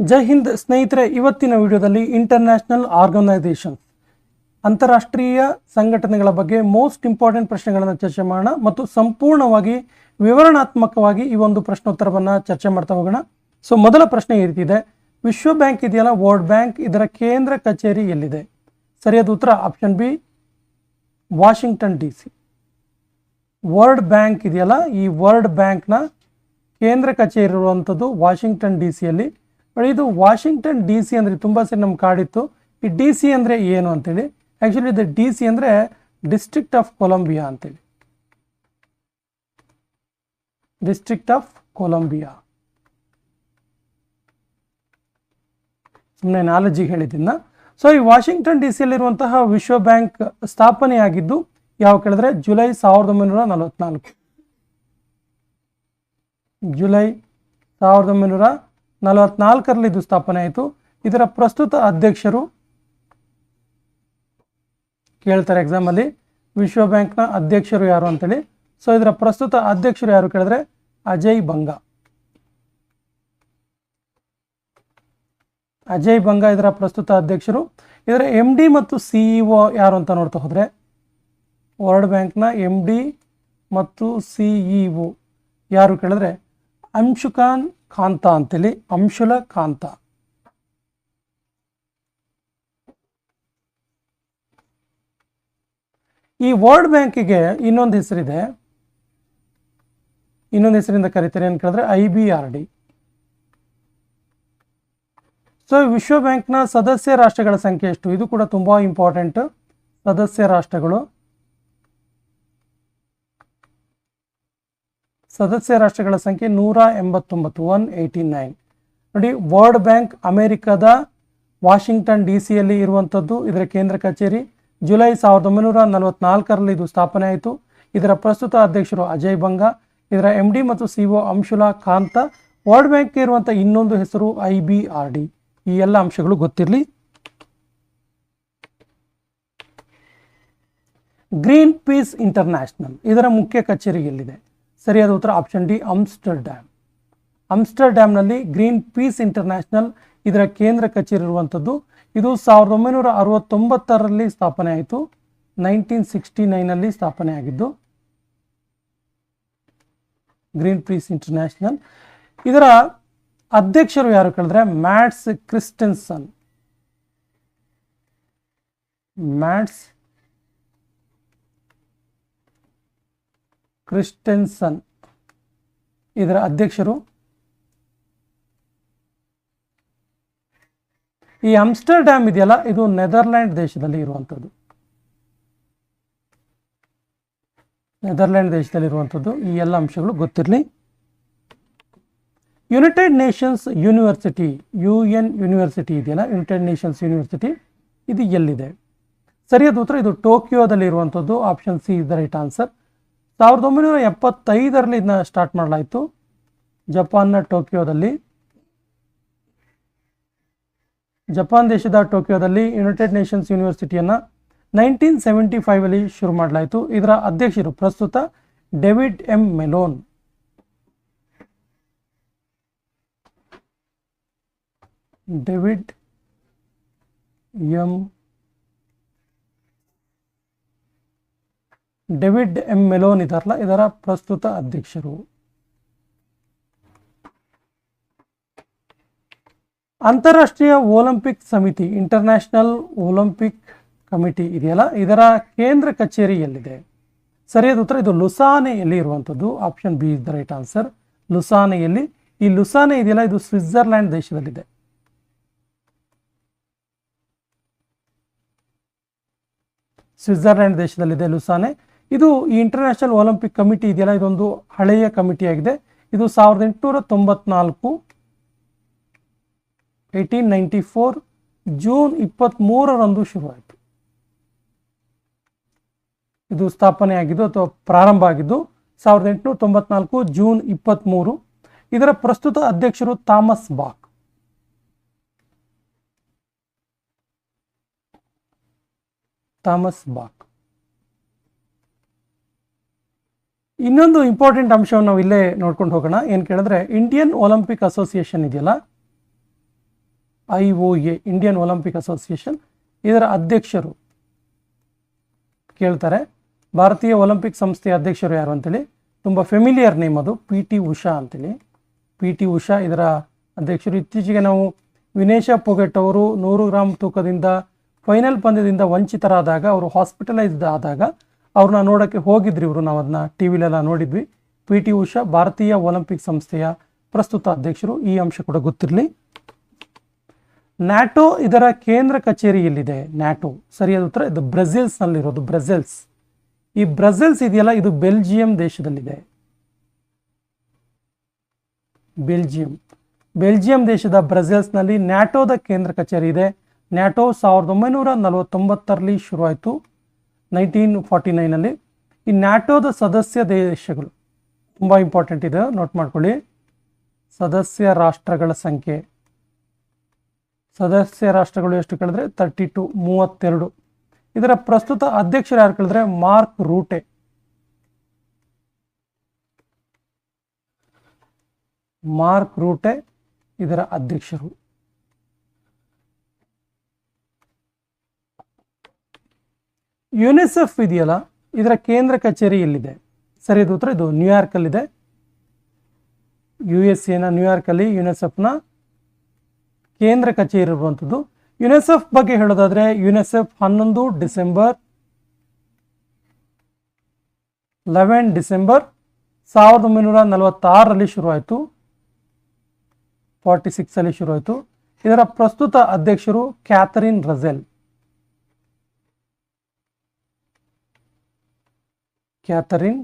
ಜೈ ಹಿಂದ್ ಸ್ನೇಹಿತರೆ, ಇವತ್ತಿನ ವಿಡಿಯೋದಲ್ಲಿ ಇಂಟರ್ನ್ಯಾಷನಲ್ ಆರ್ಗನೈಸೇಷನ್ ಅಂತಾರಾಷ್ಟ್ರೀಯ ಸಂಘಟನೆಗಳ ಬಗ್ಗೆ ಮೋಸ್ಟ್ ಇಂಪಾರ್ಟೆಂಟ್ ಪ್ರಶ್ನೆಗಳನ್ನು ಚರ್ಚೆ ಮಾಡೋಣ ಮತ್ತು ಸಂಪೂರ್ಣವಾಗಿ ವಿವರಣಾತ್ಮಕವಾಗಿ ಈ ಒಂದು ಪ್ರಶ್ನೋತ್ತರವನ್ನು ಚರ್ಚೆ ಮಾಡ್ತಾ ಹೋಗೋಣ. ಸೊ ಮೊದಲ ಪ್ರಶ್ನೆ ಈ ರೀತಿ ಇದೆ. ವಿಶ್ವ ಬ್ಯಾಂಕ್ ಇದೆಯಲ್ಲ? ವರ್ಲ್ಡ್ ಬ್ಯಾಂಕ್ ಇದರ ಕೇಂದ್ರ ಕಚೇರಿ ಎಲ್ಲಿದೆ? ಸರಿಯಾದ ಉತ್ತರ option B Washington D C world bank ಇದೆಯಲ್ಲ? ಈ ವರ್ಲ್ಡ್ ಬ್ಯಾಂಕ್ನ ಕೇಂದ್ರ ಕಚೇರಿ ಇರುವಂಥದ್ದು ವಾಷಿಂಗ್ಟನ್ ಡಿ ಸಿಯಲ್ಲಿ ಬಟ್ ಇದು ವಾಷಿಂಗ್ಟನ್ ಡಿ ಸಿ ಅಂದರೆ ತುಂಬ ಸರಿ ನಮ್ಗೆ ಕಾಡಿತ್ತು. ಈ ಡಿ ಸಿ ಅಂದರೆ ಏನು ಅಂತೇಳಿ? ಆ್ಯಕ್ಚುಲಿ ಇದು ಡಿ ಸಿ ಅಂದರೆ ಡಿಸ್ಟ್ರಿಕ್ಟ್ ಆಫ್ ಕೊಲಂಬಿಯಾ ಅಂತೇಳಿ. ಡಿಸ್ಟ್ರಿಕ್ಟ್ ಆಫ್ ಕೊಲಂಬಿಯಾ ಸುಮ್ಮನೆ ನಾಲೆಜಿಗೆ ಹೇಳಿದ್ದಿನ ಸೊ ಈ ವಾಷಿಂಗ್ಟನ್ ಡಿ ಸಿಯಲ್ಲಿರುವಂತಹ ವಿಶ್ವ ಬ್ಯಾಂಕ್ ಸ್ಥಾಪನೆಯಾಗಿದ್ದು ಯಾವ ಕೇಳಿದ್ರೆ ಜುಲೈ ಸಾವಿರದ ಒಂಬೈನೂರ ನಲವತ್ನಾಲ್ಕು. ಜುಲೈ ಸಾವಿರದ ಒಂಬೈನೂರ ನಲವತ್ನಾಲ್ಕರಲ್ಲಿ ಇದು ಸ್ಥಾಪನೆ ಆಯಿತು. ಇದರ ಪ್ರಸ್ತುತ ಅಧ್ಯಕ್ಷರು ಕೇಳ್ತಾರೆ ಎಕ್ಸಾಮಲ್ಲಿ ವಿಶ್ವ ಬ್ಯಾಂಕ್ನ ಅಧ್ಯಕ್ಷರು ಯಾರು ಅಂತೇಳಿ. ಸೊ ಇದರ ಪ್ರಸ್ತುತ ಅಧ್ಯಕ್ಷರು ಯಾರು ಕೇಳಿದ್ರೆ ಅಜಯ್ ಬಂಗಾ. ಅಜಯ್ ಬಂಗ ಇದರ ಪ್ರಸ್ತುತ ಅಧ್ಯಕ್ಷರು. ಇದರ ಎಂ ಡಿ ಮತ್ತು ಸಿಇಒ ಯಾರು ಅಂತ ನೋಡ್ತಾ ಹೋದರೆ, ವರ್ಲ್ಡ್ ಬ್ಯಾಂಕ್ನ ಎಂ ಡಿ ಮತ್ತು ಸಿಇಒ ಯಾರು ಕೇಳಿದ್ರೆ ಅಂಶುಕಾನ್ ಕಾಂತ ಅಂತೇಳಿ ಅಂಶುಲ ಕಾಂತ. ಈ ವರ್ಲ್ಡ್ ಬ್ಯಾಂಕಿಗೆ ಇನ್ನೊಂದು ಹೆಸರಿದೆ. ಇನ್ನೊಂದು ಹೆಸರಿಂದ ಕರಿತಾರೆ ಏನು ಕೇಳಿದ್ರೆ, I B R D. So ವಿಶ್ವ ಬ್ಯಾಂಕ್ನ ಸದಸ್ಯ ರಾಷ್ಟ್ರಗಳ ಸಂಖ್ಯೆ ಎಷ್ಟು? ಇದು ಕೂಡ ತುಂಬ ಇಂಪಾರ್ಟೆಂಟ್ ಸದಸ್ಯ ರಾಷ್ಟ್ರಗಳು. ಸದಸ್ಯ ರಾಷ್ಟ್ರಗಳ ಸಂಖ್ಯೆ ನೂರ ಎಂಬತ್ತೊಂಬತ್ತು ಒನ್ ಏಯ್ಟಿ ನೈನ್ ನೋಡಿ ವರ್ಲ್ಡ್ ಬ್ಯಾಂಕ್ ಅಮೆರಿಕದ ವಾಷಿಂಗ್ಟನ್ ಡಿ ಸಿಯಲ್ಲಿ ಇರುವಂಥದ್ದು, ಇದರ ಕೇಂದ್ರ ಕಚೇರಿ. ಜುಲೈ ಸಾವಿರದ ಒಂಬೈನೂರ ನಲವತ್ನಾಲ್ಕರಲ್ಲಿ ಇದು ಸ್ಥಾಪನೆ ಆಯಿತು. ಇದರ ಪ್ರಸ್ತುತ ಅಧ್ಯಕ್ಷರು ಅಜಯ್ ಬಂಗಾ, ಇದರ ಎಂ ಡಿ ಮತ್ತು C O Anshula Kant world ಬ್ಯಾಂಕ್ಗೆ ಇರುವಂಥ ಇನ್ನೊಂದು ಹೆಸರು ಐ ಬಿ ಆರ್ ಡಿ. ಈ ಎಲ್ಲ ಅಂಶಗಳು ಗೊತ್ತಿರಲಿ. ಗ್ರೀನ್ ಪೀಸ್ ಇಂಟರ್ನ್ಯಾಷನಲ್ ಇದರ ಮುಖ್ಯ ಕಚೇರಿ ಎಲ್ಲಿದೆ? ಸರಿಯಾದ ಉತ್ತರ ಆಪ್ಷನ್ ಡಿ ಅಮ್ಸ್ಟರ್ ಡ್ಯಾಮ್ ಅಮ್ಸ್ಟರ್ ಡ್ಯಾಮ್ನಲ್ಲಿ ಗ್ರೀನ್ ಪೀಸ್ ಇಂಟರ್ನ್ಯಾಷನಲ್ ಇದರ ಕೇಂದ್ರ ಕಚೇರಿ ಇರುವಂಥದ್ದು. ಇದು ಸಾವಿರದ ಒಂಬೈನೂರ ಅರವತ್ತೊಂಬತ್ತರಲ್ಲಿ ಸ್ಥಾಪನೆ ಆಯಿತು. ನೈನ್ಟೀನ್ ಸಿಕ್ಸ್ಟಿ ನೈನಲ್ಲಿ ಸ್ಥಾಪನೆ ಆಗಿದ್ದು, ಗ್ರೀನ್ ಪೀಸ್ ಇಂಟರ್ನ್ಯಾಷನಲ್. ಇದರ ಅಧ್ಯಕ್ಷರು ಯಾರು ಕೇಳಿದ್ರೆ, ಮ್ಯಾಟ್ಸ್ ಕ್ರಿಸ್ಟನ್ಸನ್. Mats Christensen. ಇದರ ಅಧ್ಯಕ್ಷರು ಈ ಆಮ್ಸ್ಟರ್ಡ್ಯಾಮ್ ಇದೆಯಲ್ಲ? ಇದು ನೆದರ್ಲ್ಯಾಂಡ್ ದೇಶದಲ್ಲಿ ಇರುವಂಥದ್ದು. ನೆದರ್ಲ್ಯಾಂಡ್ ದೇಶದಲ್ಲಿ ಇರುವಂಥದ್ದು. ಈ ಎಲ್ಲ ಅಂಶಗಳು ಗೊತ್ತಿರಲಿ. United Nations university U N university ಇದೆಯಲ್ಲ? ಯುನೈಟೆಡ್ ನೇಷನ್ಸ್ ಯೂನಿವರ್ಸಿಟಿ, ಇದು ಎಲ್ಲಿದೆ? ಸರಿಯಾದ ಉತ್ತರ, ಇದು ಟೋಕಿಯೋದಲ್ಲಿ ಇರುವಂಥದ್ದು. Option C is the right answer. ಸಾವಿರದ ಒಂಬೈನೂರ ಎಪ್ಪತ್ತೈದರಲ್ಲಿ ಇದನ್ನ ಸ್ಟಾರ್ಟ್ ಮಾಡಲಾಯಿತು. ಜಪಾನ್ನ ಟೋಕಿಯೋದಲ್ಲಿ. ಜಪಾನ್ ದೇಶದ ಟೋಕಿಯೋದಲ್ಲಿ ಯುನೈಟೆಡ್ ನೇಷನ್ಸ್ ಯೂನಿವರ್ಸಿಟಿಯನ್ನು ನೈನ್ಟೀನ್ ಸೆವೆಂಟಿ ಫೈವಲ್ಲಿ ಶುರು ಮಾಡಲಾಯಿತು. ಇದರ ಅಧ್ಯಕ್ಷರು ಪ್ರಸ್ತುತ David M Malone. David M David M Malone ಇದಾರಲ್ಲ ಇದರ ಪ್ರಸ್ತುತ ಅಧ್ಯಕ್ಷರು. ಅಂತಾರಾಷ್ಟ್ರೀಯ ಒಲಿಂಪಿಕ್ ಸಮಿತಿ ಇಂಟರ್ನ್ಯಾಷನಲ್ ಒಲಿಂಪಿಕ್ ಕಮಿಟಿ ಇದೆಯಲ್ಲ? ಇದರ ಕೇಂದ್ರ ಕಚೇರಿ ಎಲ್ಲಿದೆ ಸರಿಯಾದ ಉತ್ತರ, ಇದು ಲುಸಾನೆಯಲ್ಲಿ ಇರುವಂಥದ್ದು. Option B is the right answer ಲುಸಾನೆಯಲ್ಲಿ. ಈ ಲುಸಾನೆ ಇದೆಯಲ್ಲ? ಇದು ಸ್ವಿಟ್ಜರ್ಲ್ಯಾಂಡ್ ದೇಶದಲ್ಲಿದೆ. ಸ್ವಿಟ್ಜರ್ಲ್ಯಾಂಡ್ ದೇಶದಲ್ಲಿದೆ ಲುಸಾನೆ. ಇದು ಈ ಇಂಟರ್ನ್ಯಾಷನಲ್ ಒಲಿಂಪಿಕ್ ಕಮಿಟಿ ಇದೆಯಲ್ಲ, ಇದೊಂದು ಹಳೆಯ ಕಮಿಟಿಯಾಗಿದೆ ಇದು ಸಾವಿರದ ಎಂಟುನೂರ ತೊಂಬತ್ನಾಲ್ಕು ಏಯ್ಟೀನ್ ನೈಂಟಿ ಫೋರ್ ಜೂನ್ ಇಪ್ಪತ್ತ್ಮೂರರಂದು ಶುರುವಾಯಿತು. ಇದು ಸ್ಥಾಪನೆ ಆಗಿದ್ದು ಅಥವಾ ಪ್ರಾರಂಭ ಆಗಿದ್ದು ಸಾವಿರದ ಎಂಟುನೂರ ತೊಂಬತ್ನಾಲ್ಕು ಜೂನ್ ಇಪ್ಪತ್ತ್ಮೂರು ಇದರ ಪ್ರಸ್ತುತ ಅಧ್ಯಕ್ಷರು ಥಾಮಸ್ ಬಾಕ್. Thomas Bach. ಇನ್ನೊಂದು ಇಂಪಾರ್ಟೆಂಟ್ ಅಂಶವನ್ನು ನಾವು ಇಲ್ಲೇ ನೋಡ್ಕೊಂಡು ಹೋಗೋಣ. ಏನು ಕೇಳಿದ್ರೆ ಇಂಡಿಯನ್ ಒಲಿಂಪಿಕ್ ಅಸೋಸಿಯೇಷನ್ ಇದೆಯಲ್ಲ? I O A Indian Olympic Association ಇದರ ಅಧ್ಯಕ್ಷರು ಕೇಳ್ತಾರೆ. ಭಾರತೀಯ ಒಲಿಂಪಿಕ್ ಸಂಸ್ಥೆಯ ಅಧ್ಯಕ್ಷರು ಯಾರು ಅಂತೇಳಿ? ತುಂಬ ಫೆಮಿಲಿಯರ್ ನೇಮ್ ಅದು ಪಿ ಟಿ ಉಷಾ ಅಂತೇಳಿ. ಪಿ ಟಿ ಉಷಾ ಇದರ ಅಧ್ಯಕ್ಷರು. ಇತ್ತೀಚೆಗೆ ನಾವು ವಿನೇಶ ಪೊಗೆಟ್ ಅವರು ನೂರು ಗ್ರಾಮ್ ತೂಕದಿಂದ ಫೈನಲ್ ಪಂದ್ಯದಿಂದ ವಂಚಿತರಾದಾಗ, ಅವರು ಹಾಸ್ಪಿಟಲೈಸ್ಡ್ ಆದಾಗ ಅವ್ರನ್ನ ನೋಡೋಕ್ಕೆ ಹೋಗಿದ್ರು ಇವರು. ನಾವು ಅದನ್ನ ಟಿ ವಿಲೆಲ್ಲ ನೋಡಿದ್ವಿ. ಪಿ ಟಿ ಉಷಾ, ಭಾರತೀಯ ಒಲಿಂಪಿಕ್ ಸಂಸ್ಥೆಯ ಪ್ರಸ್ತುತ ಅಧ್ಯಕ್ಷರು. ಈ ಅಂಶ ಕೂಡ ಗೊತ್ತಿರಲಿ. ನ್ಯಾಟೋ ಇದರ ಕೇಂದ್ರ ಕಚೇರಿ ಎಲ್ಲಿದೆ? ನ್ಯಾಟೋ. ಸರಿಯಾದ ಉತ್ತರ, ಇದು ಬ್ರೆಜಿಲ್ಸ್ನಲ್ಲಿರೋದು. ಬ್ರೆಜಿಲ್ಸ್. ಈ ಬ್ರೆಜಿಲ್ಸ್ ಇದೆಯಲ್ಲ, ಇದು ಬೆಲ್ಜಿಯಂ ದೇಶದಲ್ಲಿದೆ. ಬೆಲ್ಜಿಯಂ. ಬೆಲ್ಜಿಯಂ ದೇಶದ ಬ್ರೆಜಿಲ್ಸ್ನಲ್ಲಿ ನ್ಯಾಟೋದ ಕೇಂದ್ರ ಕಚೇರಿ ಇದೆ. ನ್ಯಾಟೋ ಸಾವಿರದ ಒಂಬೈನೂರ ನಲವತ್ತೊಂಬತ್ತರಲ್ಲಿ ಶುರುವಾಯಿತು. ನೈನ್ಟೀನ್ ಫಾರ್ಟಿ ನೈನಲ್ಲಿ ಈ ನ್ಯಾಟೋದ ಸದಸ್ಯ ದೇಶಗಳು. ತುಂಬ ಇಂಪಾರ್ಟೆಂಟ್ ಇದೆ, ನೋಟ್ ಮಾಡ್ಕೊಳ್ಳಿ. ಸದಸ್ಯ ರಾಷ್ಟ್ರಗಳ ಸಂಖ್ಯೆ. ಸದಸ್ಯ ರಾಷ್ಟ್ರಗಳು ಎಷ್ಟು ಕೇಳಿದ್ರೆ? ತರ್ಟಿ ಟು ಮೂವತ್ತೆರಡು. ಇದರ ಪ್ರಸ್ತುತ ಅಧ್ಯಕ್ಷರು ಯಾರು ಕೇಳಿದ್ರೆ? Mark Rutte. ಮಾರ್ಕ್ ರೂಟೆ ಇದರ ಅಧ್ಯಕ್ಷರು. ಯುನಿಸೆಫ್ ಇದೆಯಲ್ಲ? ಇದರ ಕೇಂದ್ರ ಕಚೇರಿ ಎಲ್ಲಿದೆ? ಸರಿಯಾದ ಉತ್ತರ, ಇದು ನ್ಯೂಯಾರ್ಕಲ್ಲಿದೆ ಯು ಎಸ್ ಎನ ನ್ಯೂಯಾರ್ಕಲ್ಲಿ ಯುನಿಸೆಫ್ನ ಕೇಂದ್ರ ಕಚೇರಿ ಇರುವಂಥದ್ದು. ಯುನಿಸೆಫ್ ಬಗ್ಗೆ ಹೇಳೋದಾದರೆ ಯುನಿಸೆಫ್ ಹನ್ನೊಂದು ಡಿಸೆಂಬರ್ ಲೆವೆನ್ ಡಿಸೆಂಬರ್ ಸಾವಿರದ ಒಂಬೈನೂರ ನಲವತ್ತಾರರಲ್ಲಿ ಶುರುವಾಯಿತು. ಫಾರ್ಟಿ ಸಿಕ್ಸಲ್ಲಿ ಶುರುವಾಯಿತು. ಇದರ ಪ್ರಸ್ತುತ ಅಧ್ಯಕ್ಷರು ಕ್ಯಾಥರಿನ್ ರಜೆಲ್. ಕ್ಯಾಥರಿನ್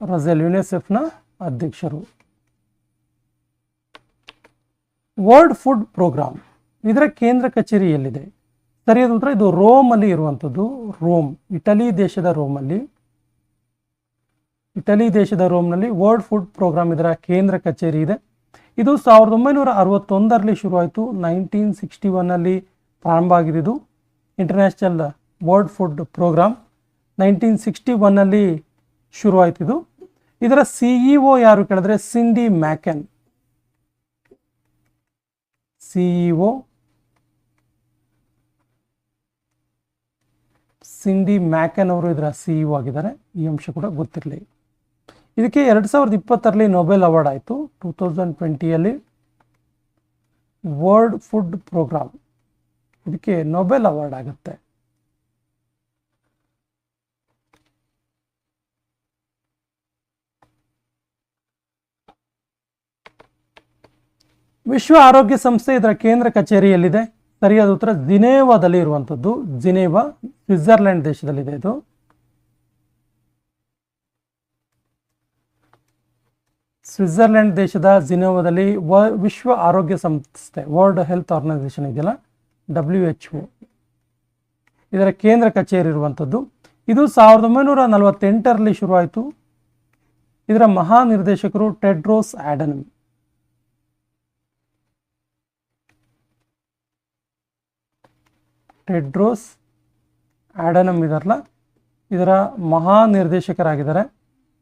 ರಜೆಲ್ ಯುನೆಸೆಫ್ನ ಅಧ್ಯಕ್ಷರು. ವರ್ಲ್ಡ್ ಫುಡ್ ಪ್ರೋಗ್ರಾಮ್ ಇದರ ಕೇಂದ್ರ ಕಚೇರಿ ಎಲ್ಲಿದೆ? ಸರಿಯಾದ ಉತ್ತರ ಇದು ರೋಮಲ್ಲಿ ಇರುವಂಥದ್ದು. ರೋಮ್, ಇಟಲಿ ದೇಶದ ರೋಮಲ್ಲಿ. ಇಟಲಿ ದೇಶದ ರೋಮ್ನಲ್ಲಿ ವರ್ಲ್ಡ್ ಫುಡ್ ಪ್ರೋಗ್ರಾಮ್ ಇದರ ಕೇಂದ್ರ ಕಚೇರಿ ಇದೆ. ಇದು ಸಾವಿರದ ಒಂಬೈನೂರ ಅರವತ್ತೊಂದರಲ್ಲಿ ಶುರುವಾಯಿತು. ನೈನ್ಟೀನ್ ಸಿಕ್ಸ್ಟಿ ಒನ್ನಲ್ಲಿ ಪ್ರಾರಂಭ ಆಗಿದೆ ಇದು international world food programme nineteen sixty ಒನ್ನಲ್ಲಿ ಶುರುವಾಯಿತು ಇದು ಇದರ ಸಿಇಒ ಯಾರು ಕೇಳಿದ್ರೆ ಸಿಂಡಿ ಮ್ಯಾಕೆನ್. ಸಿಇಒ ಸಿಂಡಿ ಮ್ಯಾಕೆನ್ ಅವರು ಇದರ ಸಿಇಒ ಆಗಿದ್ದಾರೆ. ಈ ಅಂಶ ಕೂಡ ಗೊತ್ತಿರಲಿ. ಇದಕ್ಕೆ ಎರಡು ಸಾವಿರದ ಇಪ್ಪತ್ತರಲ್ಲಿ ನೊಬೆಲ್ ಅವಾರ್ಡ್ ಆಯಿತು. ಟೂ ತೌಸಂಡ್ ಟ್ವೆಂಟಿಯಲ್ಲಿ ವರ್ಲ್ಡ್ ಫುಡ್ ಪ್ರೋಗ್ರಾಮ್. ಇದಕ್ಕೆ ನೊಬೆಲ್ ಅವಾರ್ಡ್ ಆಗುತ್ತೆ. ವಿಶ್ವ ಆರೋಗ್ಯ ಸಂಸ್ಥೆ ಇದರ ಕೇಂದ್ರ ಕಚೇರಿಯಲ್ಲಿದೆ. ಸರಿಯಾದ ಉತ್ತರ ಜಿನೇವಾದಲ್ಲಿ ಇರುವಂಥದ್ದು. ಜಿನೇವಾ, ಸ್ವಿಟ್ಜರ್ಲೆಂಡ್ ದೇಶದಲ್ಲಿದೆ ಇದು. ಸ್ವಿಟ್ಜರ್ಲೆಂಡ್ ದೇಶದ ಜಿನೋವಾದಲ್ಲಿ ವ, ವಿಶ್ವ ಆರೋಗ್ಯ ಸಂಸ್ಥೆ, ವರ್ಲ್ಡ್ ಹೆಲ್ತ್ ಆರ್ಗನೈಸೇಷನ್ ಇದೆಯಲ್ಲ, ಡಬ್ಲ್ಯೂ ಎಚ್ ಒ. ಇದರ ಕೇಂದ್ರ ಕಚೇರಿ ಇರುವಂಥದ್ದು. ಇದು ಸಾವಿರದ ಒಂಬೈನೂರ ನಲವತ್ತೆಂಟರಲ್ಲಿ ಶುರುವಾಯಿತು. ಇದರ ಮಹಾನಿರ್ದೇಶಕರು ಟೆಡ್ರೋಸ್ ಆಡನಮ್. ಟೆಡ್ರೋಸ್ ಆಡನಮ್ ಇದರಲ್ಲ ಇದರ ಮಹಾನಿರ್ದೇಶಕರಾಗಿದ್ದಾರೆ.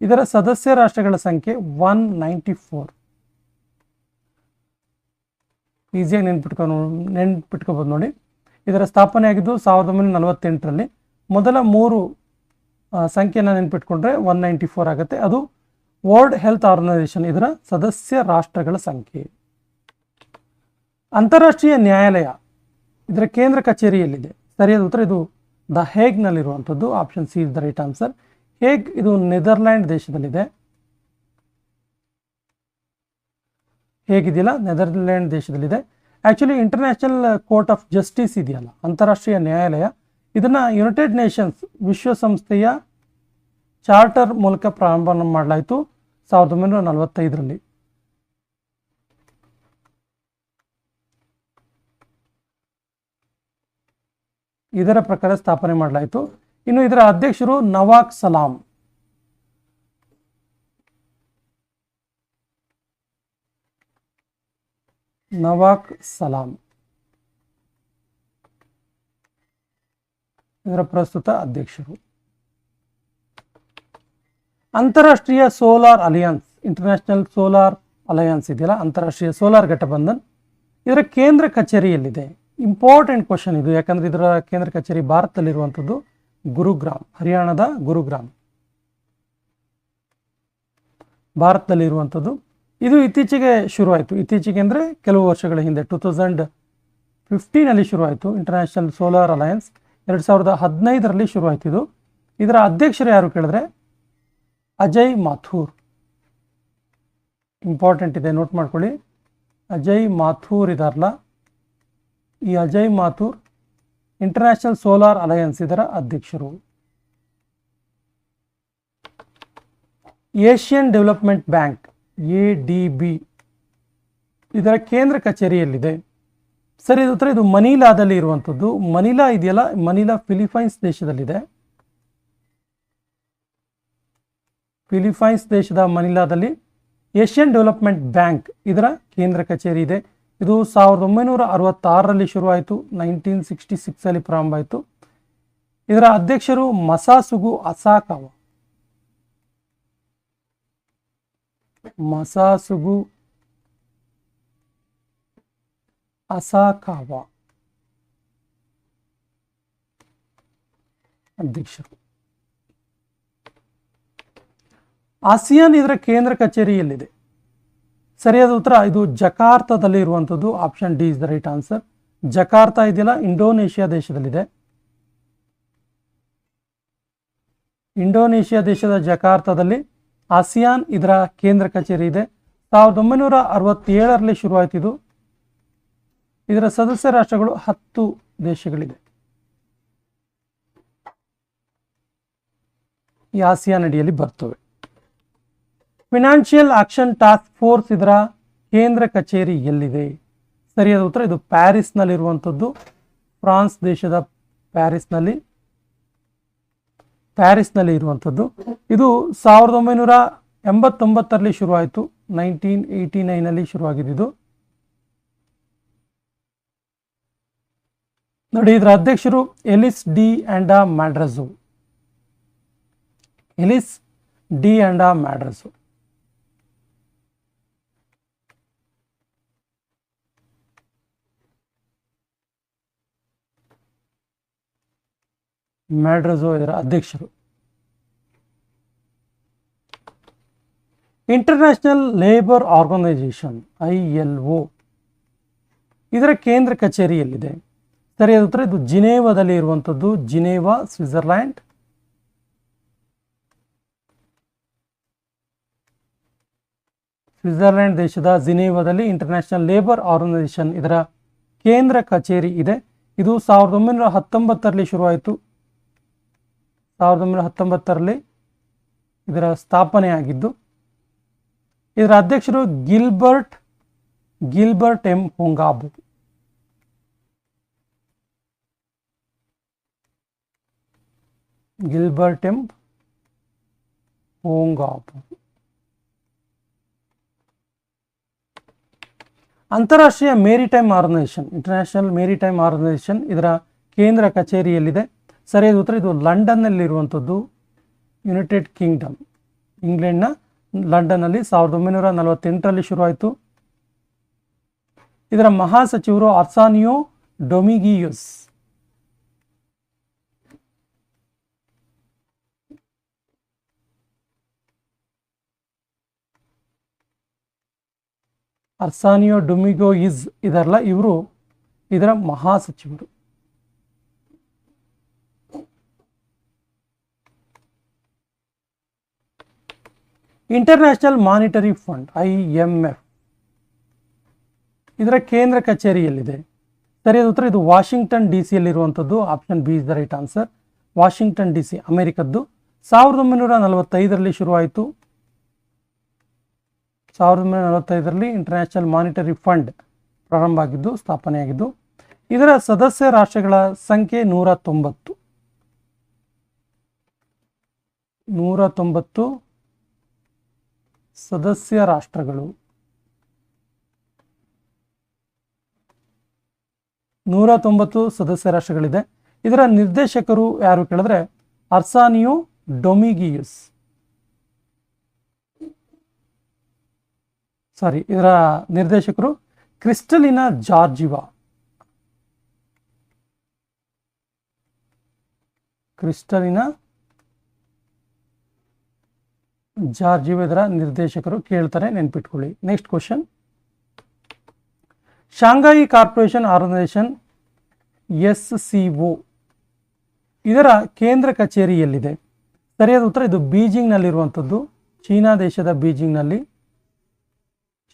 ಇದರ ಸದಸ್ಯ ರಾಷ್ಟ್ರಗಳ ಸಂಖ್ಯೆ ಒನ್ ನೈಂಟಿ ಫೋರ್. ಈಸಿಯಾಗಿ ನೆನ್ಪಿಟ್ಕೊ ನೆನ್ಪಿಟ್ಕೋಬೋದು ನೋಡಿ. ಇದರ ಸ್ಥಾಪನೆ ಆಗಿದ್ದು ಸಾವಿರದ ಒಂಬೈನೂರ ನಲವತ್ತೆಂಟರಲ್ಲಿ. ಮೊದಲ ಮೂರು ಸಂಖ್ಯೆನ ನೆನ್ಪಿಟ್ಕೊಂಡ್ರೆ ಒನ್ ನೈಂಟಿ ಫೋರ್ ಆಗುತ್ತೆ. ಅದು ವರ್ಲ್ಡ್ ಹೆಲ್ತ್ ಆರ್ಗನೈಸೇಷನ್ ಇದರ ಸದಸ್ಯ ರಾಷ್ಟ್ರಗಳ ಸಂಖ್ಯೆ. ಅಂತಾರಾಷ್ಟ್ರೀಯ ನ್ಯಾಯಾಲಯ ಇದರ ಕೇಂದ್ರ ಕಚೇರಿಯಲ್ಲಿದೆ ಸರಿಯಾದ ಉತ್ತರ ಇದು the ಹೇಗ್ನಲ್ಲಿರುವಂಥದ್ದು option C is the right answer Hague ಇದು ನೆದರ್ಲ್ಯಾಂಡ್ ದೇಶದಲ್ಲಿದೆ? ಹೇಗಿದೆಯಲ್ಲ? Netherland ದೇಶದಲ್ಲಿದೆ. Actually international court of justice ಇದೆಯಲ್ಲ, ಅಂತಾರಾಷ್ಟ್ರೀಯ ನ್ಯಾಯಾಲಯ. ಇದನ್ನು ಯುನೈಟೆಡ್ ನೇಷನ್ಸ್ ವಿಶ್ವಸಂಸ್ಥೆಯ ಚಾರ್ಟರ್ ಮೂಲಕ ಪ್ರಾರಂಭ ಮಾಡಲಾಯಿತು. ಸಾವಿರದ ಒಂಬೈನೂರ ನಲವತ್ತೈದರಲ್ಲಿ. ಇದರ ಪ್ರಕಾರ ಸ್ಥಾಪನೆ ಮಾಡಲಾಯಿತು. ಇನ್ನು ಇದರ ಅಧ್ಯಕ್ಷರು ನವಾಕ್ ಸಲಾಂ. ನವಾಕ್ ಸಲಾಂ. ಇದರ ಪ್ರಸ್ತುತ ಅಧ್ಯಕ್ಷರು. ಅಂತಾರಾಷ್ಟ್ರೀಯ solar alliance, international solar alliance ಇದೆಯಲ್ಲ, ಅಂತಾರಾಷ್ಟ್ರೀಯ ಸೋಲಾರ್ ಘಟಬಂಧನ್. ಇದರ ಕೇಂದ್ರ ಕಚೇರಿ ಎಲ್ಲಿದೆ ಇಂಪಾರ್ಟೆಂಟ್ ಕ್ವಶನ್ ಇದು. ಯಾಕಂದ್ರೆ ಇದರ ಕೇಂದ್ರ ಕಚೇರಿ ಭಾರತದಲ್ಲಿರುವಂಥದ್ದು ಗುರುಗ್ರಾಮ್, ಹರಿಯಾಣದ ಗುರುಗ್ರಾಮ್. ಭಾರತದಲ್ಲಿರುವಂಥದ್ದು. ಇದು ಇತ್ತೀಚೆಗೆ ಶುರುವಾಯಿತು. ಇತ್ತೀಚೆಗೆ ಅಂದರೆ ಕೆಲವು ವರ್ಷಗಳ ಹಿಂದೆ, ಟೂ ತೌಸಂಡ್ ಫಿಫ್ಟೀನಲ್ಲಿ ಶುರುವಾಯಿತು. ಇಂಟರ್ನ್ಯಾಷನಲ್ ಸೋಲಾರ್ ಅಲಯನ್ಸ್ ಎರಡು ಸಾವಿರದ ಹದಿನೈದರಲ್ಲಿ ಶುರುವಾಯಿತು ಇದು. ಇದರ ಅಧ್ಯಕ್ಷರು ಯಾರು ಕೇಳಿದ್ರೆ? ಅಜಯ್ ಮಾಥೂರ್. ಇಂಪಾರ್ಟೆಂಟ್ ಇದೆ, ನೋಟ್ ಮಾಡ್ಕೊಳ್ಳಿ. ಅಜಯ್ ಮಾಥೂರ್ ಇದಾರಲ್ಲ ಈ Ajay Mathur international solar alliance ಇದರ ಅಧ್ಯಕ್ಷರು. Asian development bank, A D B. ಇದರ ಕೇಂದ್ರ ಕಚೇರಿಯಲ್ಲಿದೆ. ಸರ್, ಇದು ಉತ್ತರ, ಇದು ಮನೀಲಾದಲ್ಲಿ ಇರುವಂಥದ್ದು. ಮನಿಲಾ ಇದೆಯಲ್ಲ? Manila Philippines ದೇಶದಲ್ಲಿದೆ. ಫಿಲಿಪೈನ್ಸ್ ದೇಶದ ಮನಿಲಾದಲ್ಲಿ ಏಷ್ಯನ್ ಡೆವಲಪ್ಮೆಂಟ್ ಬ್ಯಾಂಕ್ ಇದರ ಕೇಂದ್ರ ಕಚೇರಿ ಇದೆ. ಇದು ಸಾವಿರದ ಒಂಬೈನೂರ ಅರವತ್ತಾರರಲ್ಲಿ ಶುರುವಾಯಿತು, ನೈನ್ಟೀನ್ ಸಿಕ್ಸ್ಟಿ ಸಿಕ್ಸಲ್ಲಿ ಪ್ರಾರಂಭ ಆಯಿತು ಇದರ ಅಧ್ಯಕ್ಷರು ಮಸಾಸುಗು ಅಸಾಕಾವ. ಮಸಾಸುಗು ಅಸಾಕಾವ. ಅಧ್ಯಕ್ಷರು. ಆಸಿಯಾನ್ ಇದರ ಕೇಂದ್ರ ಕಚೇರಿ ಎಲ್ಲಿದೆ ಸರಿಯಾದ ಉತ್ತರ, ಇದು ಜಕಾರ್ತದಲ್ಲಿ ಇರುವಂಥದ್ದು option D is the right answer Jakarta ಇದೆಯಲ್ಲ ಇಂಡೋನೇಷ್ಯಾ ದೇಶದಲ್ಲಿದೆ. ಇಂಡೋನೇಷ್ಯಾ ದೇಶದ ಜಕಾರ್ತದಲ್ಲಿ ಆಸಿಯಾನ್ ಇದರ ಕೇಂದ್ರ ಕಚೇರಿ ಇದೆ. ಸಾವಿರದ ಒಂಬೈನೂರ ಅರವತ್ತೇಳರಲ್ಲಿ ಶುರುವಾಯಿತು ಇದು ಇದರ ಸದಸ್ಯ ರಾಷ್ಟ್ರಗಳು ಹತ್ತು ದೇಶಗಳಿದೆ. ಈ ಆಸಿಯಾನ್ ಅಡಿಯಲ್ಲಿ ಬರ್ತವೆ. ಫಿನಾನ್ಷಿಯಲ್ ಆಕ್ಷನ್ ಟಾಸ್ಕ್ ಫೋರ್ಸ್ ಇದರ ಕೇಂದ್ರ ಕಚೇರಿ ಎಲ್ಲಿದೆ? ಸರಿಯಾದ ಉತ್ತರ ಇದು ಪ್ಯಾರಿಸ್ನಲ್ಲಿರುವಂಥದ್ದು. ಫ್ರಾನ್ಸ್ ದೇಶದ ಪ್ಯಾರಿಸ್ನಲ್ಲಿ. ಪ್ಯಾರಿಸ್ನಲ್ಲಿ ಇರುವಂಥದ್ದು. ಇದು ಸಾವಿರದ ಒಂಬೈನೂರ ಎಂಬತ್ತೊಂಬತ್ತರಲ್ಲಿ ಶುರುವಾಯಿತು. ನೈನ್ಟೀನ್ ಏಯ್ಟಿ ನೈನಲ್ಲಿ ಶುರುವಾಗಿದ್ದು ನೋಡಿ, ಇದರ ಅಧ್ಯಕ್ಷರು ಎಲಿಸ್ ಡಿ ಆ್ಯಂಡ ಮ್ಯಾಡ್ರಸು. ಎಲಿಸ್ ಡಿ ಆ್ಯಂಡ ಮ್ಯಾಡ್ರಸು. ಮ್ಯಾಡ್ರಸೋ ಇದರ ಅಧ್ಯಕ್ಷರು. International labour organisation I L O ಇದರ ಕೇಂದ್ರ ಕಚೇರಿಯಲ್ಲಿದೆ. ಸರಿಯಾದ ಉತ್ತರ, ಇದು ಜಿನೇವಾದಲ್ಲಿ ಇರುವಂಥದ್ದು, ಜಿನೇವಾ, ಸ್ವಿಟ್ಜರ್ಲ್ಯಾಂಡ್. ಸ್ವಿಟ್ಜರ್ಲ್ಯಾಂಡ್ ದೇಶದ ಜಿನೇವಾದಲ್ಲಿ ಇಂಟರ್ನ್ಯಾಷನಲ್ ಲೇಬರ್ ಆರ್ಗನೈಸೇಷನ್ ಇದರ ಕೇಂದ್ರ ಕಚೇರಿ ಇದೆ. ಇದು ಸಾವಿರದ ಒಂಬೈನೂರ ಹತ್ತೊಂಬತ್ತರಲ್ಲಿ ಶುರುವಾಯಿತು. ಸಾವಿರದ ಒಂಬೈನೂರ ಹತ್ತೊಂಬತ್ತರಲ್ಲಿ ಇದರ ಸ್ಥಾಪನೆಯಾಗಿದ್ದು, ಇದರ ಅಧ್ಯಕ್ಷರು Gilbert Gilbert M Houngbo. Gilbert M Houngbo. ಅಂತಾರಾಷ್ಟ್ರೀಯ maritime organisation, international maritime organisation ಇದರ ಕೇಂದ್ರ ಕಚೇರಿಯಲ್ಲಿದೆ. ಸರಿಯಾದ ಉತ್ತರ. ಇದು ಲಂಡನ್ನಲ್ಲಿರುವಂಥದ್ದು ಯುನೈಟೆಡ್ ಕಿಂಗ್ಡಮ್ ಇಂಗ್ಲೆಂಡ್ನ ಲಂಡನ್ನಲ್ಲಿ ಸಾವಿರದ ಒಂಬೈನೂರ ನಲವತ್ತೆಂಟರಲ್ಲಿ ಶುರುವಾಯಿತು. ಇದರ ಮಹಾಸಚಿವರು ಅರ್ಸಾನಿಯೋ ಡೊಮಿಗಿಯುಸ್. ಅರ್ಸಾನಿಯೋ ಡೊಮಿಗೋ ಇಸ್ ಇದರಲ್ಲ, ಇವರು ಇದರ ಮಹಾಸಚಿವರು international monetary fund I M F ಇದರ ಕೇಂದ್ರ ಕಚೇರಿಯಲ್ಲಿದೆ. ಸರಿಯಾದ ಉತ್ತರ, ಇದು Washington D ಸಿಯಲ್ಲಿರುವಂಥದ್ದು option B is the right answer Washington D C ಅಮೆರಿಕದ್ದು. ಸಾವಿರದ ಒಂಬೈನೂರ ನಲವತ್ತೈದರಲ್ಲಿ ಶುರುವಾಯಿತು. ಸಾವಿರದ ಒಂಬೈನೂರ ನಲವತ್ತೈದರಲ್ಲಿ ಇಂಟರ್ನ್ಯಾಷನಲ್ ಮಾನಿಟರಿ ಫಂಡ್ ಪ್ರಾರಂಭ ಆಗಿದ್ದು ಸ್ಥಾಪನೆಯಾಗಿದ್ದು. ಇದರ ಸದಸ್ಯ ರಾಷ್ಟ್ರಗಳ ಸಂಖ್ಯೆ ನೂರ ತೊಂಬತ್ತು. ನೂರ ತೊಂಬತ್ತು ಸದಸ್ಯ ರಾಷ್ಟ್ರಗಳು. ನೂರ ತೊಂಬತ್ತು ಸದಸ್ಯ ರಾಷ್ಟ್ರಗಳಿದೆ. ಇದರ ನಿರ್ದೇಶಕರು ಯಾರು ಕೇಳಿದ್ರೆ ಅರ್ಸಾನಿಯೋ ಡೊಮಿಗಿಯಸ್. ಸಾರಿ ಇದರ ನಿರ್ದೇಶಕರು ಕ್ರಿಸ್ಟಲಿನ ಜಾರ್ಜಿವಾ. ಕ್ರಿಸ್ಟಲಿನ ಜಾರ್ಜಿವಾ ಇದರ ನಿರ್ದೇಶಕರು ಕೇಳ್ತಾರೆ, ನೆನ್ಪಿಟ್ಕೊಳ್ಳಿ. Next question Shanghai corporation organisation S C O ಇದರ ಕೇಂದ್ರ ಕಚೇರಿ ಎಲ್ಲಿದೆ? ಸರಿಯಾದ ಉತ್ತರ, ಇದು ಬೀಜಿಂಗ್ನಲ್ಲಿರುವಂಥದ್ದು, ಚೀನಾ ದೇಶದ ಬೀಜಿಂಗ್ನಲ್ಲಿ.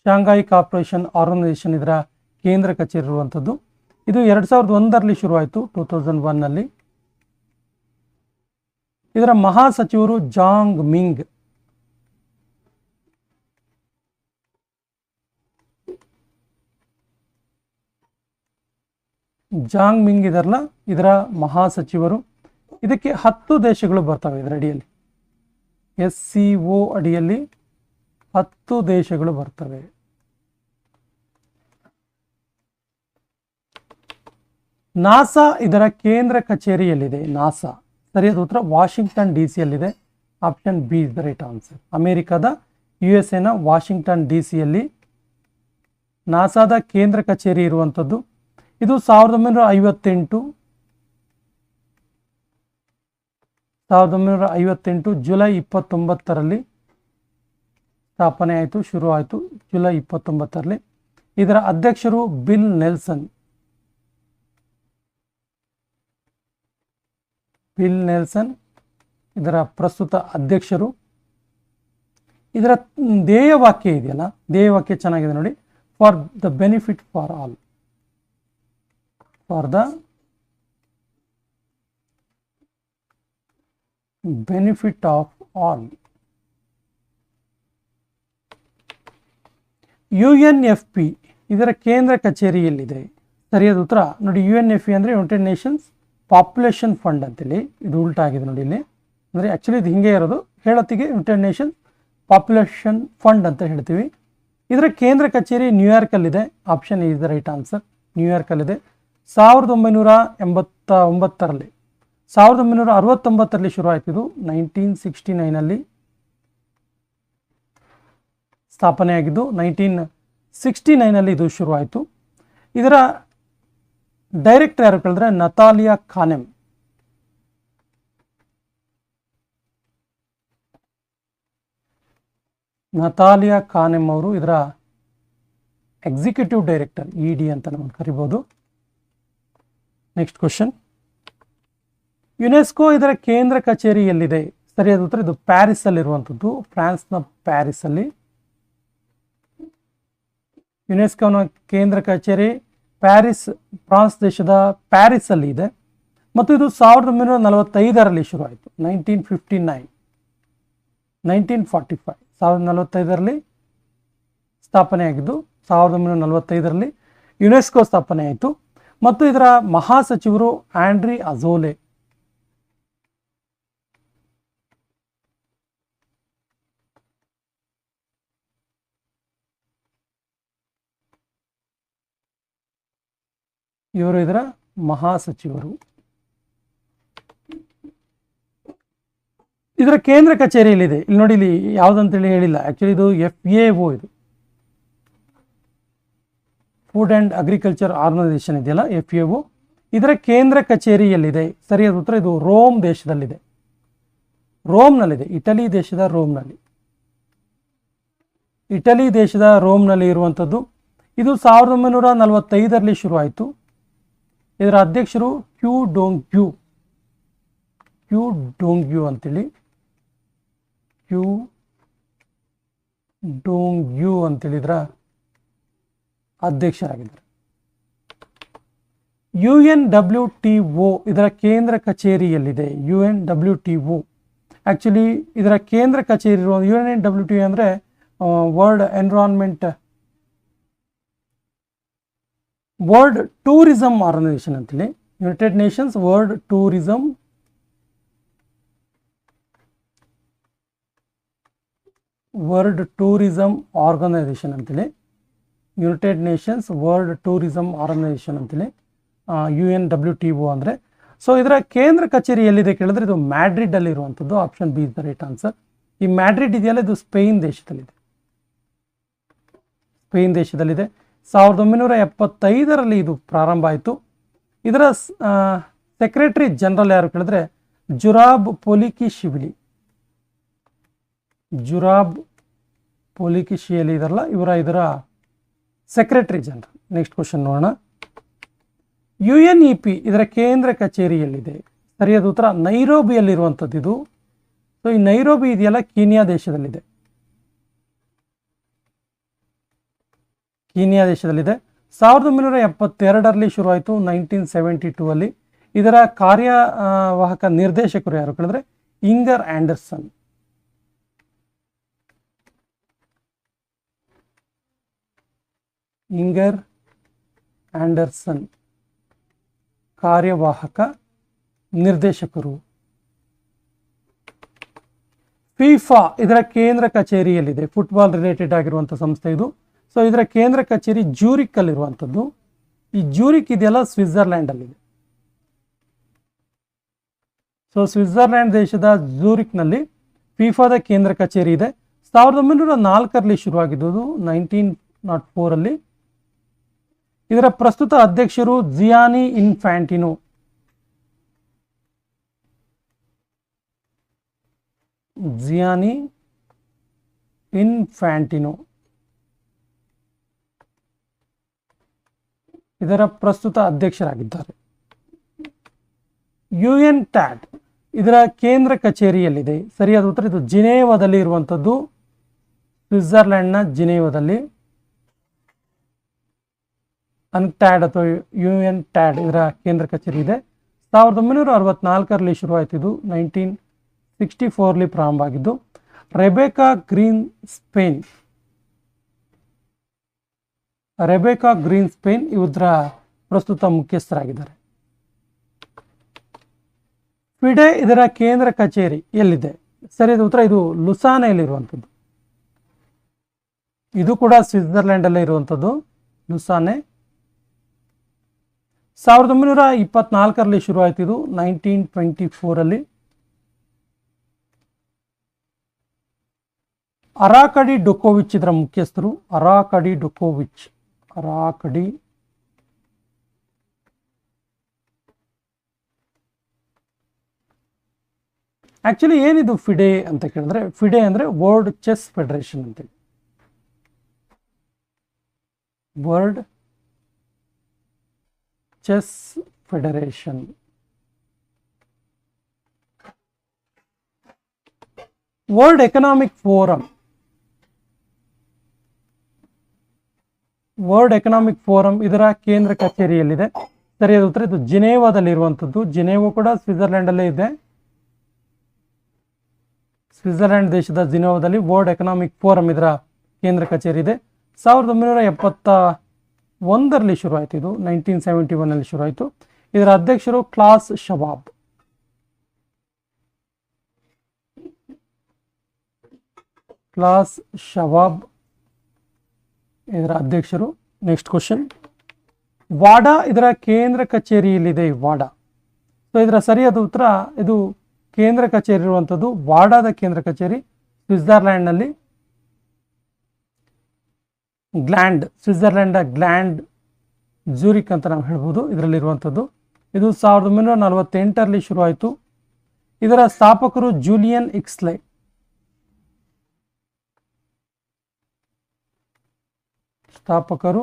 ಶಾಂಘಾಯಿ ಕಾರ್ಪೊರೇಷನ್ ಆರ್ಗನೈಸೇಷನ್ ಇದರ ಕೇಂದ್ರ ಕಚೇರಿ ಇರುವಂಥದ್ದು. ಇದು ಎರಡು ಸಾವಿರದ ಒಂದರಲ್ಲಿ ಶುರುವಾಯಿತು, ಟೂ ತೌಸಂಡ್ ಒನ್ನಲ್ಲಿ. ಇದರ ಮಹಾಸಚಿವರು ಜಾಂಗ್ ಮಿಂಗ್. ಜಾಂಗ್ ಮಿಂಗ್ ಇದರಲ್ಲ ಇದರ ಮಹಾಸಚಿವರು. ಇದಕ್ಕೆ ಹತ್ತು ದೇಶಗಳು ಬರ್ತವೆ ಇದರ ಅಡಿಯಲ್ಲಿ. ಎಸ್ ಸಿ ಒ ಅಡಿಯಲ್ಲಿ ಹತ್ತು ದೇಶಗಳು ಬರ್ತವೆ. ನಾಸಾ ಇದರ ಕೇಂದ್ರ ಕಚೇರಿಯಲ್ಲಿದೆ. ನಾಸಾ. ಸರಿಯಾದ ಉತ್ತರ Washington D ಸಿಯಲ್ಲಿದೆ. Option B is the right answer. ಅಮೆರಿಕದ, ಯು ಎಸ್ ಎನ ವಾಷಿಂಗ್ಟನ್ ಡಿ ಸಿಯಲ್ಲಿ ನಾಸಾದ ಕೇಂದ್ರ ಕಚೇರಿ ಇರುವಂಥದ್ದು. ಇದು ಸಾವಿರದ ಒಂಬೈನೂರ ಐವತ್ತೆಂಟು. ಸಾವಿರದ ಒಂಬೈನೂರ ಐವತ್ತೆಂಟು ಜುಲೈ ಇಪ್ಪತ್ತೊಂಬತ್ತರಲ್ಲಿ ಸ್ಥಾಪನೆ ಆಯಿತು, ಶುರು ಆಯಿತು ಜುಲೈ ಇಪ್ಪತ್ತೊಂಬತ್ತರಲ್ಲಿ. ಇದರ ಅಧ್ಯಕ್ಷರು ಬಿಲ್ ನೆಲ್ಸನ್. ಬಿಲ್ ನೆಲ್ಸನ್, ಇದರ ಪ್ರಸ್ತುತ ಅಧ್ಯಕ್ಷರು. ಇದರ ಧ್ಯೇಯವಾಕ್ಯ ಇದೆಯಲ್ಲ, ಧ್ಯೇಯವಾಕ್ಯ ಚೆನ್ನಾಗಿದೆ ನೋಡಿ. For the benefit for all for the benefit of all U F P ಇದರ ಕೇಂದ್ರ ಕಚೇರಿಯಲ್ಲಿದೆ. ಸರಿಯಾದ ಉತ್ತರ? ನೋಡಿ ಯು ಎನ್ ಎಫ್ ಪಿ ಅಂದರೆ ಯುನೈಟೆಡ್ ನೇಷನ್ಸ್ ಪಾಪ್ಯುಲೇಷನ್ ಫಂಡ್ ಅಂತೇಳಿ. ಇದು ಉಲ್ಟಾ ಆಗಿದೆ ನೋಡಿ ಇಲ್ಲಿ. ಅಂದರೆ ಆ್ಯಕ್ಚುಲಿ ಇದು ಹಿಂಗೆ ಇರೋದು. ಹೇಳತ್ತಿಗೆ ಯುನೈಟೆಡ್ ನೇಷನ್ಸ್ ಪಾಪ್ಯುಲೇಷನ್ ಫಂಡ್ ಅಂತ ಹೇಳ್ತೀವಿ. ಇದರ ಕೇಂದ್ರ ಕಚೇರಿ ನ್ಯೂಯಾರ್ಕಲ್ಲಿದೆ option is the right answer ನ್ಯೂಯಾರ್ಕಲ್ಲಿದೆ ಸಾವಿರದ ಒಂಬೈನೂರ ಎಂಬತ್ತ ಒಂಬತ್ತರಲ್ಲಿ ಸಾವಿರದ ಒಂಬೈನೂರ ಅರವತ್ತೊಂಬತ್ತರಲ್ಲಿ ಶುರು ಇದು, ನೈನ್ಟೀನ್ ಸಿಕ್ಸ್ಟಿ ನೈನಲ್ಲಿ ಸ್ಥಾಪನೆಯಾಗಿದ್ದು, ನೈನ್ಟೀನ್ ಸಿಕ್ಸ್ಟಿ ನೈನಲ್ಲಿ ಇದು ಶುರುವಾಯಿತು. ಇದರ ಡೈರೆಕ್ಟರ್ ಯಾರು ಕೇಳಿದ್ರೆ, ನತಾಲಿಯಾ ಖಾನೆಮ್ ನತಾಲಿಯಾ ಖಾನೆಮ್ ಅವರು ಇದರ ಎಕ್ಸಿಕ್ಯೂಟಿವ್ ಡೈರೆಕ್ಟರ್, ಇ ಡಿ ಅಂತ ನಾವು ಕರಿಬೋದು. ನೆಕ್ಸ್ಟ್ ಕ್ವಶನ್ ಯುನೆಸ್ಕೋ ಇದರ ಕೇಂದ್ರ ಕಚೇರಿ ಎಲ್ಲಿದೆ? ಸರಿಯಾದ ಉತ್ತರ ಇದು ಪ್ಯಾರಿಸ್ ಅಲ್ಲಿರುವಂಥದ್ದು ಫ್ರಾನ್ಸ್ನ ಪ್ಯಾರಿಸ್ ಅಲ್ಲಿ ಯುನೆಸ್ಕೋನ ಕೇಂದ್ರ ಕಚೇರಿ ಪ್ಯಾರಿಸ್, ಫ್ರಾನ್ಸ್ ದೇಶದ ಪ್ಯಾರಿಸ್ ಅಲ್ಲಿ ಇದೆ. ಮತ್ತು ಇದು ಸಾವಿರದ ಒಂಬೈನೂರ ನಲವತ್ತೈದರಲ್ಲಿ ಶುರುವಾಯಿತು. Nineteen fifty nine, nineteen forty five, ಸಾವಿರದ ನಲವತ್ತೈದರಲ್ಲಿ ಸ್ಥಾಪನೆಯಾಗಿದ್ದು, ಸಾವಿರದ ಒಂಬೈನೂರ ನಲವತ್ತೈದರಲ್ಲಿ ಯುನೆಸ್ಕೋ ಸ್ಥಾಪನೆ ಆಯಿತು ಮತ್ತು ಇದರ ಮಹಾಸಚಿವರು ಆಂಡ್ರಿ ಅಜೋಲೆ. ಇವರು ಇದರ ಮಹಾಸಚಿವರು. ಇದರ ಕೇಂದ್ರ ಕಚೇರಿಯಲ್ಲಿದೆ. ಇಲ್ಲಿ ನೋಡಿ, ಇಲ್ಲಿ ಯಾವುದಂತೇಳಿ ಹೇಳಿಲ್ಲ. ಆಕ್ಚುಲಿ ಇದು ಎಫ್ ಎ ಒ ಇದು. ಫುಡ್ ಆ್ಯಂಡ್ ಅಗ್ರಿಕಲ್ಚರ್ ಆರ್ಗನೈಸೇಷನ್ ಇದೆಯಲ್ಲ ಎಫ್ ಎ ಇದರ ಕೇಂದ್ರ ಕಚೇರಿಯಲ್ಲಿದೆ. ಸರಿಯಾದ ಉತ್ತರ, ಇದು ರೋಮ್ ದೇಶದಲ್ಲಿದೆ. ರೋಮ್ನಲ್ಲಿದೆ, ಇಟಲಿ ದೇಶದ ರೋಮ್ನಲ್ಲಿ. ಇಟಲಿ ದೇಶದ ರೋಮ್ನಲ್ಲಿ ಇರುವಂಥದ್ದು. ಇದು ಸಾವಿರದ ಒಂಬೈನೂರ ನಲವತ್ತೈದರಲ್ಲಿ ಶುರುವಾಯಿತು. ಇದರ ಅಧ್ಯಕ್ಷರು Qu Dong Qu Qu Dongyu ಅಂತೇಳಿ. ಕ್ಯೂ ಡೋಂಗ್ ಯು ಅಂತೇಳಿದ್ರ? ಅಧ್ಯಕ್ಷರಾಗಿದ್ದಾರೆ. U N W T O ಇದರ ಕೇಂದ್ರ ಕಚೇರಿಯಲ್ಲಿದೆ. U N W T O actually ಇದರ ಕೇಂದ್ರ ಕಚೇರಿ ಇರುವ U N N W T ಅಂದರೆ world environment world tourism organisation ಅಂತೇಳಿ. United Nations world tourism world tourism organisation ಅಂತೇಳಿ. United Nations world tourism organisation ಅಂತೇಳಿ U N W T O ಅಂದರೆ. So ಇದರ ಕೇಂದ್ರ ಕಚೇರಿ ಎಲ್ಲಿದೆ ಕೇಳಿದ್ರೆ ಇದು ಮ್ಯಾಡ್ರಿಡ್ ಅಲ್ಲಿ ಇರುವಂಥದ್ದು option B is the right answer ಈ ಮ್ಯಾಡ್ರಿಡ್ ಇದೆಯಲ್ಲ, ಇದು ಸ್ಪೇನ್ ದೇಶದಲ್ಲಿದೆ. ಸ್ಪೇನ್ ದೇಶದಲ್ಲಿದೆ. ಸಾವಿರದ ಒಂಬೈನೂರ ಎಪ್ಪತ್ತೈದರಲ್ಲಿ ಇದು ಪ್ರಾರಂಭ ಆಯಿತು. ಇದರ ಸೆಕ್ರೆಟರಿ ಜನರಲ್ ಯಾರು ಕೇಳಿದ್ರೆ, ಜುರಾಬ್ ಪೊಲಿಕಿ ಶಿವಿಲಿ ಜುರಾಬ್ ಪೊಲಿಕಿ ಶಿಯಲಿ ಇದರಲ್ಲ, ಇವರ ಇದರ ಸೆಕ್ರೆಟರಿ ಜನರಲ್ ನೆಕ್ಸ್ಟ್ ಕ್ವಶನ್ ನೋಡೋಣ. ಯು ಎನ್ ಇ ಪಿ ಇದರ ಕೇಂದ್ರ ಕಚೇರಿಯಲ್ಲಿದೆ. ಸರಿಯಾದ ಉತ್ತರ ನೈರೋಬಿಯಲ್ಲಿರುವಂಥದ್ದು ಇದು. ಸೊ ಈ ನೈರೋಬಿ ಇದೆಯಲ್ಲ, ಕೀನಿಯಾ ದೇಶದಲ್ಲಿದೆ. ಕೀನಿಯಾ ದೇಶದಲ್ಲಿದೆ. ಸಾವಿರದ ಒಂಬೈನೂರ ಎಪ್ಪತ್ತೆರಡರಲ್ಲಿ ಶುರುವಾಯಿತು, ನೈನ್ಟೀನ್ ಸೆವೆಂಟಿ ಟೂ ಅಲ್ಲಿ ಇದರ ಕಾರ್ಯವಾಹಕ ನಿರ್ದೇಶಕರು ಯಾರು ಕೇಳಿದ್ರೆ, ಇಂಗರ್ ಆಂಡರ್ಸನ್. ಇಂಗರ್ ಆಂಡರ್ಸನ್ ಕಾರ್ಯವಾಹಕ, ನಿರ್ದೇಶಕರು. ಫಿಫಾ ಇದರ ಕೇಂದ್ರ ಕಚೇರಿಯಲ್ಲಿದೆ. ಫುಟ್ಬಾಲ್ ರಿಲೇಟೆಡ್ ಆಗಿರುವಂಥ ಸಂಸ್ಥೆ ಇದು. ಸೊ ಇದರ ಕೇಂದ್ರ ಕಚೇರಿ ಜೂರಿಕ್ ಅಲ್ಲಿರುವಂಥದ್ದು ಈ ಜೂರಿಕ್ ಇದೆಯಲ್ಲ, ಸ್ವಿಟ್ಜರ್ಲ್ಯಾಂಡಲ್ಲಿದೆ. ಸೊ ಸ್ವಿಟ್ಜರ್ಲ್ಯಾಂಡ್ ದೇಶದ ಜೂರಿಕ್ನಲ್ಲಿ ಫಿಫಾದ ಕೇಂದ್ರ ಕಚೇರಿ ಇದೆ. ಸಾವಿರದ ಒಂಬೈನೂರ ನಾಲ್ಕರಲ್ಲಿ ಶುರುವಾಗಿದ್ದು ನೈನ್ಟೀನ್ ನಾಟ್ ಫೋರಲ್ಲಿ ಇದರ ಪ್ರಸ್ತುತ ಅಧ್ಯಕ್ಷರು ಜಿಯಾನಿ ಇನ್ಫ್ಯಾಂಟಿನೋ. ಜಿಯಾನಿ ಇನ್ಫ್ಯಾಂಟಿನೋ. ಇದರ ಪ್ರಸ್ತುತ ಅಧ್ಯಕ್ಷರಾಗಿದ್ದಾರೆ. ಯು ಎನ್ ಟ್ಯಾಟ್ ಇದರ ಕೇಂದ್ರ ಕಚೇರಿಯಲ್ಲಿದೆ. ಸರಿಯಾದ ಉತ್ತರ, ಇದು ಜಿನೇವದಲ್ಲಿ ಇರುವಂಥದ್ದು ಸ್ವಿಟ್ಜರ್ಲ್ಯಾಂಡ್ನ ಜಿನೇವಾದಲ್ಲಿ ಅನ್ಟ್ಯಾಡ್ ಅಥವಾ ಯು ಎನ್ ಟ್ಯಾಡ್ ಇದರ ಕೇಂದ್ರ ಕಚೇರಿ ಇದೆ. ಸಾವಿರದ ಒಂಬೈನೂರ ಅರವತ್ನಾಲ್ಕರಲ್ಲಿ ಶುರುವಾಯಿತು ಇದು. ನೈನ್ಟೀನ್ ಸಿಕ್ಸ್ಟಿ ಫೋರ್ಲಿ ಪ್ರಾರಂಭ ಆಗಿದ್ದು Rebeca Grynspan. Rebeca Grynspan ಇವರ ಪ್ರಸ್ತುತ ಮುಖ್ಯಸ್ಥರಾಗಿದ್ದಾರೆ. ಫಿಡೆ ಇದರ ಕೇಂದ್ರ ಕಚೇರಿ ಎಲ್ಲಿದೆ? ಸರಿಯಾದ ಉತ್ತರ ಇದು ಲುಸಾನೆಯಲ್ಲಿರುವಂಥದ್ದು. ಇದು ಕೂಡ ಸ್ವಿಟ್ಜರ್ಲ್ಯಾಂಡಲ್ಲೇ ಇರುವಂಥದ್ದು. ಲುಸಾನೆ. ಸಾವಿರದ ಒಂಬೈನೂರ ಇಪ್ಪತ್ನಾಲ್ಕರಲ್ಲಿ ಶುರುವಾಯಿತು ಇದು, ನೈನ್ಟೀನ್ ಟ್ವೆಂಟಿ ಫೋರಲ್ಲಿ. ಅರಾಕಡಿ ಡೊಕೋವಿಚ್ ಇದರ ಮುಖ್ಯಸ್ಥರು, ಅರಾಕಡಿ ಡೊಕೋವಿಚ್, ಅರಾಕಡಿ ಆಕ್ಚುಲಿ ಏನಿದು ಫಿಡೆ ಅಂತ ಕೇಳಿದ್ರೆ, ಫಿಡೆ ಅಂದರೆ ವರ್ಲ್ಡ್ ಚೆಸ್ ಫೆಡರೇಷನ್ ಅಂತೇಳಿ world chess federation world economic forum world economic forum ಇದರ ಕೇಂದ್ರ ಕಚೇರಿಯಲ್ಲಿದೆ. ಸರಿಯಾದ ಉತ್ತರ, ಇದು ಜಿನೇವಾದಲ್ಲಿರುವಂಥದ್ದು. ಜಿನೇವಾ ಕೂಡ ಸ್ವಿಟ್ಜರ್ಲೆಂಡ್ ಅಲ್ಲೇ ಇದೆ. ಸ್ವಿಟ್ಜರ್ಲೆಂಡ್ ದೇಶದ ಜಿನೇವಾದಲ್ಲಿ ವರ್ಲ್ಡ್ ಎಕನಾಮಿಕ್ ಫೋರಂ ಇದರ ಕೇಂದ್ರ ಕಚೇರಿ ಇದೆ. ಸಾವಿರದ ಒಂಬೈನೂರ ಎಪ್ಪತ್ತ ಒಂದರಲ್ಲಿ ಶುರುವಾಯಿತು ಇದು ನೈನ್ಟೀನ್ ಸೆವೆಂಟಿ ಒನ್ನಲ್ಲಿ ಶುರುವಾಯಿತು. ಇದರ ಅಧ್ಯಕ್ಷರು ಕ್ಲಾಸ್ ಶಬಾಬ್. ಕ್ಲಾಸ್ ಶಬಾಬ್, ಇದರ ಅಧ್ಯಕ್ಷರು. ನೆಕ್ಸ್ಟ್ ಕ್ವಶನ್ ವಾಡಾ ಇದರ ಕೇಂದ್ರ ಕಚೇರಿಯಲ್ಲಿದೆ, ವಾಡಾ. ಸೊ ಇದರ ಸರಿಯಾದ ಉತ್ತರ, ಇದು ಕೇಂದ್ರ ಕಚೇರಿ ಇರುವಂಥದ್ದು, ವಾಡಾದ ಕೇಂದ್ರ ಕಚೇರಿ, ಸ್ವಿಟ್ಜರ್ಲ್ಯಾಂಡ್ನಲ್ಲಿ. ಗ್ಲ್ಯಾಂಡ್ ಸ್ವಿಟ್ಜರ್ಲೆಂಡ್ ಗ್ಲ್ಯಾಂಡ್ ಜ್ಯೂರಿಕ್ ಅಂತ ನಾವು ಹೇಳ್ಬೋದು. ಇದರಲ್ಲಿರುವಂಥದ್ದು. ಇದು ಸಾವಿರದ ಒಂಬೈನೂರ ನಲವತ್ತೆಂಟರಲ್ಲಿ ಶುರುವಾಯಿತು. ಇದರ ಸ್ಥಾಪಕರು ಜೂಲಿಯನ್ ಇಕ್ಸ್ಲೈ. ಸ್ಥಾಪಕರು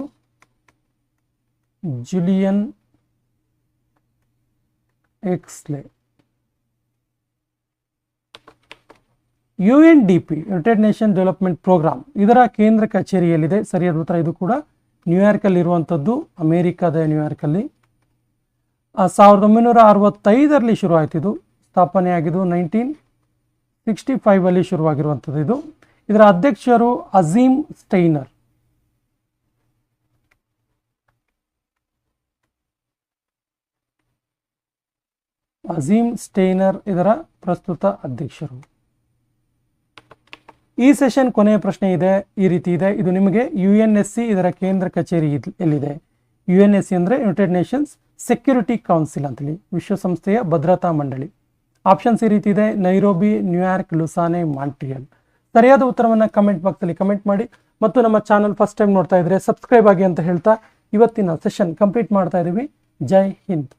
Julian Huxley U N D P United nation development programme ಇದರ ಕೇಂದ್ರ ಕಚೇರಿಯಲ್ಲಿದೆ. ಸರಿಯಾದ ಉತ್ತರ ಇದು ಕೂಡ ನ್ಯೂಯಾರ್ಕಲ್ಲಿ ಇರುವಂಥದ್ದು ಅಮೇರಿಕಾದ ನ್ಯೂಯಾರ್ಕಲ್ಲಿ ಸಾವಿರದ ಒಂಬೈನೂರ ಅರವತ್ತೈದರಲ್ಲಿ ಶುರುವಾಯಿತು ಇದು. ಸ್ಥಾಪನೆಯಾಗಿದ್ದು ನೈನ್ಟೀನ್ ಸಿಕ್ಸ್ಟಿ ಫೈವಲ್ಲಿ ಶುರುವಾಗಿರುವಂಥದ್ದು ಇದು. ಇದರ ಅಧ್ಯಕ್ಷರು ಅಜೀಮ್ ಸ್ಟೈನರ್. ಅಜೀಮ್ ಸ್ಟೈನರ್ ಇದರ ಪ್ರಸ್ತುತ ಅಧ್ಯಕ್ಷರು. ಈ ಸೆಷನ್ ಕೊನೆಯ ಪ್ರಶ್ನೆ ಇದೆ, ಈ ರೀತಿ ಇದೆ. ಇದು ನಿಮಗೆ ಯು ಎನ್ ಎಸ್ ಸಿ ಇದರ ಕೇಂದ್ರ ಕಚೇರಿ ಎಲ್ಲಿದೆ? ಯು ಎನ್ ಎಸ್ ಸಿ ಅಂದರೆ ಯುನೈಟೆಡ್ ನೇಷನ್ಸ್ ಸೆಕ್ಯೂರಿಟಿ ಕೌನ್ಸಿಲ್ ಅಂತೇಳಿ, ವಿಶ್ವಸಂಸ್ಥೆಯ ಭದ್ರತಾ ಮಂಡಳಿ. ಆಪ್ಷನ್ಸ್ ಈ ರೀತಿ ಇದೆ ನೈರೋಬಿ ನ್ಯೂಯಾರ್ಕ್ ಲುಸಾನೆ ಮಾಂಟ್ರಿಯಲ್ ಸರಿಯಾದ ಉತ್ತರವನ್ನು ಕಮೆಂಟ್ ಬಾಕ್ಸಲ್ಲಿ ಕಮೆಂಟ್ ಮಾಡಿ ಮತ್ತು ನಮ್ಮ ಚಾನಲ್ ಫಸ್ಟ್ ಟೈಮ್ ನೋಡ್ತಾ ಇದ್ರೆ ಸಬ್ಸ್ಕ್ರೈಬ್ ಆಗಿ ಅಂತ ಹೇಳ್ತಾ ಇವತ್ತಿನ ಸೆಷನ್ ಕಂಪ್ಲೀಟ್ ಮಾಡ್ತಾ ಇದ್ದೀವಿ ಜೈ ಹಿಂದ್.